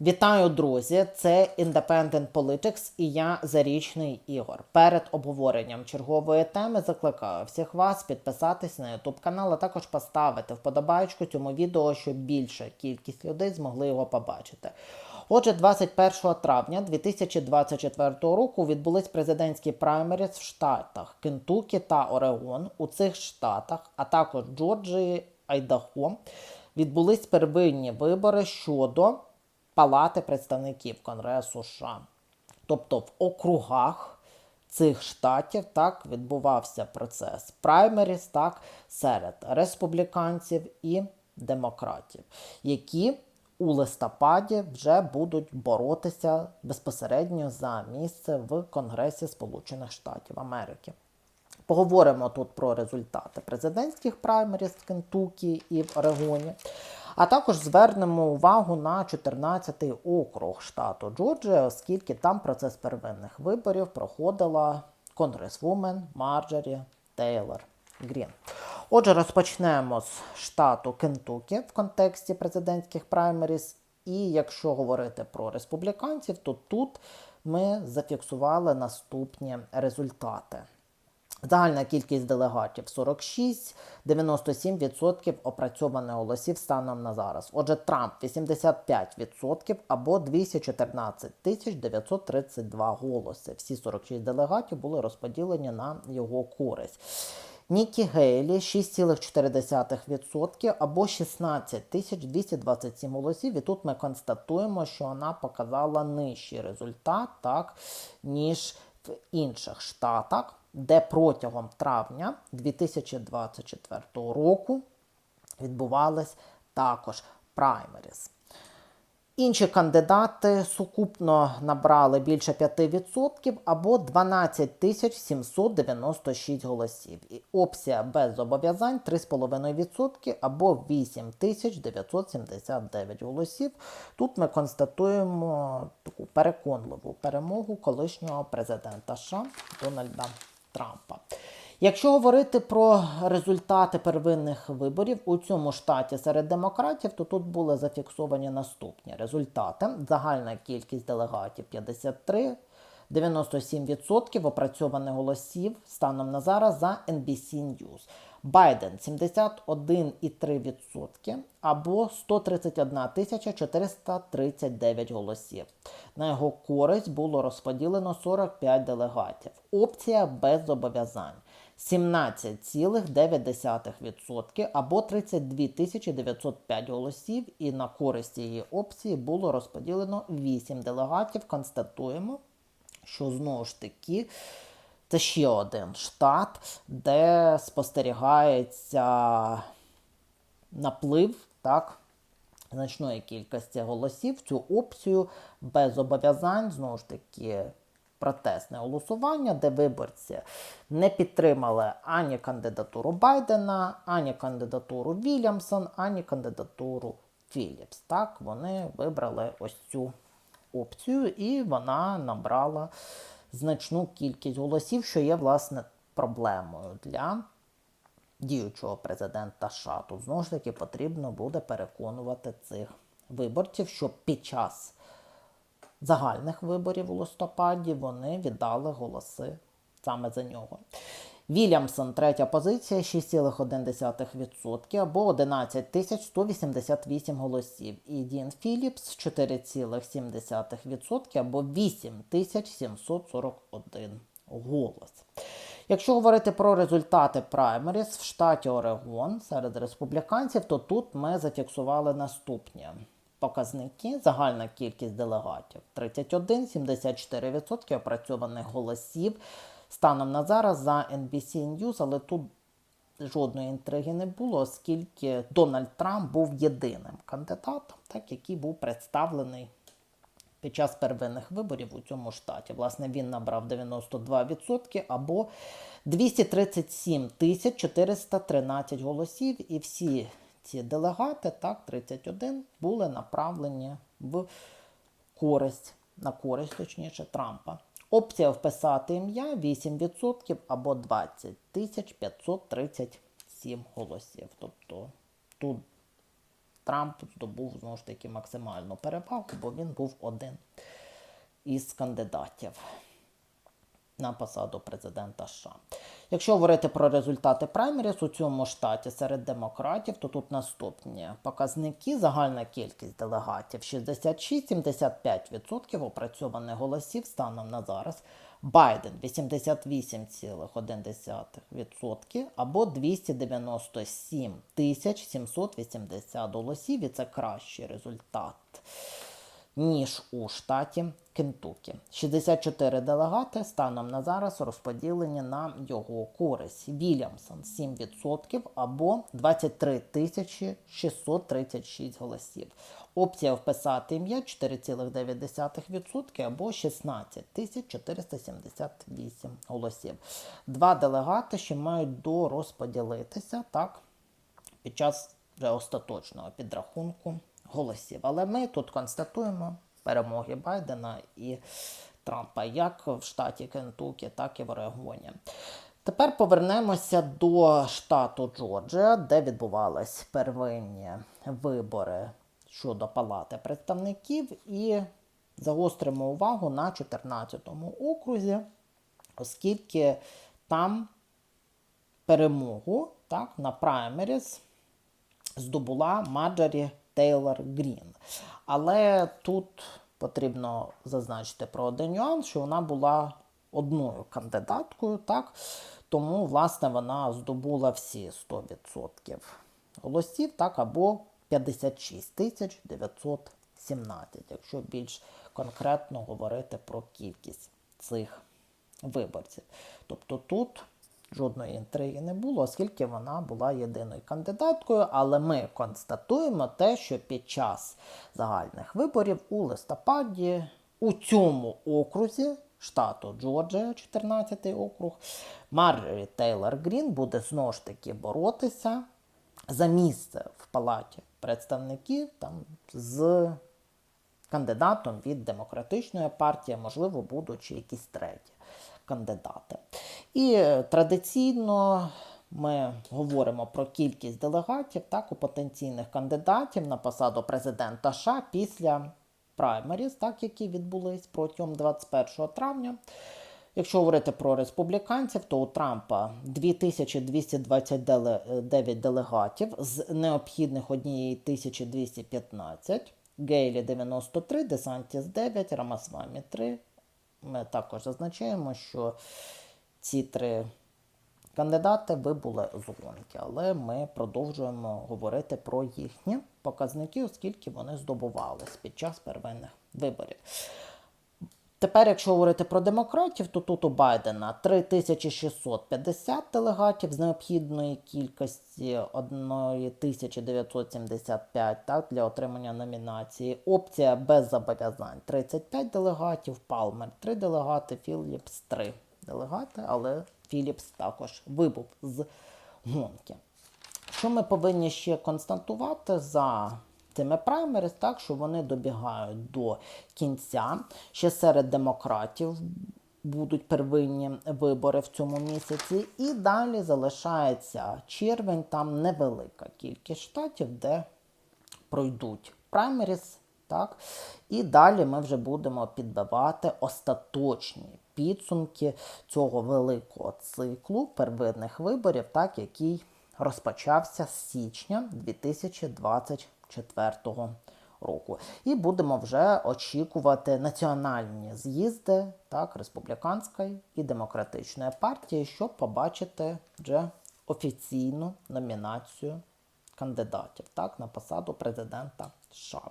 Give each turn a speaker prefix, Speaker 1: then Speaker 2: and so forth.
Speaker 1: Вітаю, друзі! Це Independent Politics і я Зарічний Ігор. Перед обговоренням чергової теми закликаю всіх вас підписатись на YouTube канал, а також поставити вподобайку цьому відео, щоб більша кількість людей змогли його побачити. Отже, 21 травня 2024 року відбулись президентські праймеріс в штатах Кентукі та Орегон. У цих штатах, а також Джорджії, Айдахо, відбулись первинні вибори щодо Палати представників Конгресу США. Тобто в округах цих штатів так відбувався процес праймеріс так, серед республіканців і демократів, які у листопаді вже будуть боротися безпосередньо за місце в Конгресі Сполучених Штатів Америки. Поговоримо тут про результати президентських праймеріс в Кентукі і в Орегоні. А також звернемо увагу на 14-й округ штату Джорджія, оскільки там процес первинних виборів проходила конгресвумен Марджорі Тейлор Грін. Отже, розпочнемо з штату Кентукі в контексті президентських праймеріс. І якщо говорити про республіканців, то тут ми зафіксували наступні результати. Загальна кількість делегатів 46, 97% опрацьованих голосів станом на зараз. Отже, Трамп 85% або 214 тисяч 932 голоси. Всі 46 делегатів були розподілені на його користь. Нікі Гейлі 6,4% або 16 тисяч 227 голосів. І тут ми констатуємо, що вона показала нижчий результат, так, ніж в інших штатах де протягом травня 2024 року відбувались також праймеріс. Інші кандидати сукупно набрали більше 5% або 12 796 голосів. І опція без зобов'язань 3,5% або 8 979 голосів. Тут ми констатуємо таку переконливу перемогу колишнього президента США Дональда Трампа. Якщо говорити про результати первинних виборів у цьому штаті серед демократів, то тут були зафіксовані наступні результати. Загальна кількість делегатів 53, 97% опрацьованих голосів станом на зараз за NBC News. Байден 71,3% або 131 439 голосів. На його користь було розподілено 45 делегатів. Опція без зобов'язань. 17,9% або 32 905 голосів, і на користь цієї опції було розподілено 8 делегатів. Констатуємо, що знову ж таки це ще один штат, де спостерігається наплив так, значної кількості голосів. Цю опцію без зобов'язань, знову ж таки, протестне голосування, де виборці не підтримали ані кандидатуру Байдена, ані кандидатуру Вільямсон, ані кандидатуру Філіпс. Так, вони вибрали ось цю опцію, і вона набрала значну кількість голосів, що є, власне, проблемою для діючого президента США. Тут знову ж таки потрібно буде переконувати цих виборців, що під час загальних виборів у листопаді вони віддали голоси саме за нього. Вільямсон, третя позиція, 6,1% або 11 188 голосів. І Дін Філіпс 4,7% або 8741 голос. Якщо говорити про результати праймеріс в штаті Орегон серед республіканців, то тут ми зафіксували наступні показники. Загальна кількість делегатів 31, 74% опрацьованих голосів. Станом на зараз за NBC News, але тут жодної інтриги не було, оскільки Дональд Трамп був єдиним кандидатом, так, який був представлений під час первинних виборів у цьому штаті. Власне, він набрав 92% або 237 тисяч 413 голосів, і всі ці делегати, так, 31, були направлені в користь, на користь, точніше, Трампа. Опція вписати ім'я 8% або 20 тисяч 537 голосів. Тобто тут Трамп здобув знову ж таки максимальну перевагу, бо він був один із кандидатів на посаду президента США. Якщо говорити про результати праймеріс у цьому штаті серед демократів, то тут наступні показники. Загальна кількість делегатів 66-75% опрацьованих голосів станом на зараз. Байден 88,1% або 297 тисяч 780 голосів, і це кращий результат ніж у штаті Кентукі. 64 делегати станом на зараз розподілені на його користь. Вільямсон 7% або 23 тисячі 636 голосів. Опція вписати ім'я 4,9% або 16 тисяч 478 голосів. Два делегати ще мають дорозподілитися так, під час вже остаточного підрахунку голосів. Але ми тут констатуємо перемоги Байдена і Трампа як в штаті Кентукі, так і в Орегоні. Тепер повернемося до штату Джорджія, де відбувались первинні вибори щодо Палати представників, і загостримо увагу на 14-му окрузі, оскільки там перемогу так, на праймеріс здобула Маджорі Тейлор Грін. Але тут потрібно зазначити про один нюанс, що вона була одною кандидаткою, так? тому, власне, вона здобула всі 100% голосів, так, або 56 917, якщо більш конкретно говорити про кількість цих виборців. Тобто тут жодної інтриги не було, оскільки вона була єдиною кандидаткою. Але ми констатуємо те, що під час загальних виборів у листопаді у цьому окрузі штату Джорджія, 14 округ, Марджорі Тейлор Грін буде знову ж таки боротися за місце в палаті представників там з кандидатом від демократичної партії, можливо, будуть якісь треті кандидати. І е, традиційно ми говоримо про кількість делегатів так, у потенційних кандидатів на посаду президента США після праймеріс, так, які відбулись протягом 21 травня. Якщо говорити про республіканців, то у Трампа 2229 делегатів з необхідних 1215, Гейлі 93, Десантіс 9, Рамасвамі 3. Ми також зазначаємо, що ці три кандидати вибули з гонки, але ми продовжуємо говорити про їхні показники, оскільки вони здобувались під час первинних виборів. Тепер, якщо говорити про демократів, то тут у Байдена 3650 делегатів з необхідної кількості 1975 так, для отримання номінації. Опція без зобов'язань 35 делегатів, Палмер 3 делегати, Філіпс 3 делегати, але Філіпс також вибув з гонки. Що ми повинні ще констатувати за цими праймерис, так що вони добігають до кінця. Ще серед демократів будуть первинні вибори в цьому місяці. І далі залишається червень, там невелика кількість штатів, де пройдуть праймеріс. Так? І далі ми вже будемо підбивати остаточні підсумки цього великого циклу первинних виборів, так, який розпочався з січня 2024 року. І будемо вже очікувати національні з'їзди так, республіканської і демократичної партії, щоб побачити вже офіційну номінацію кандидатів так, на посаду президента США.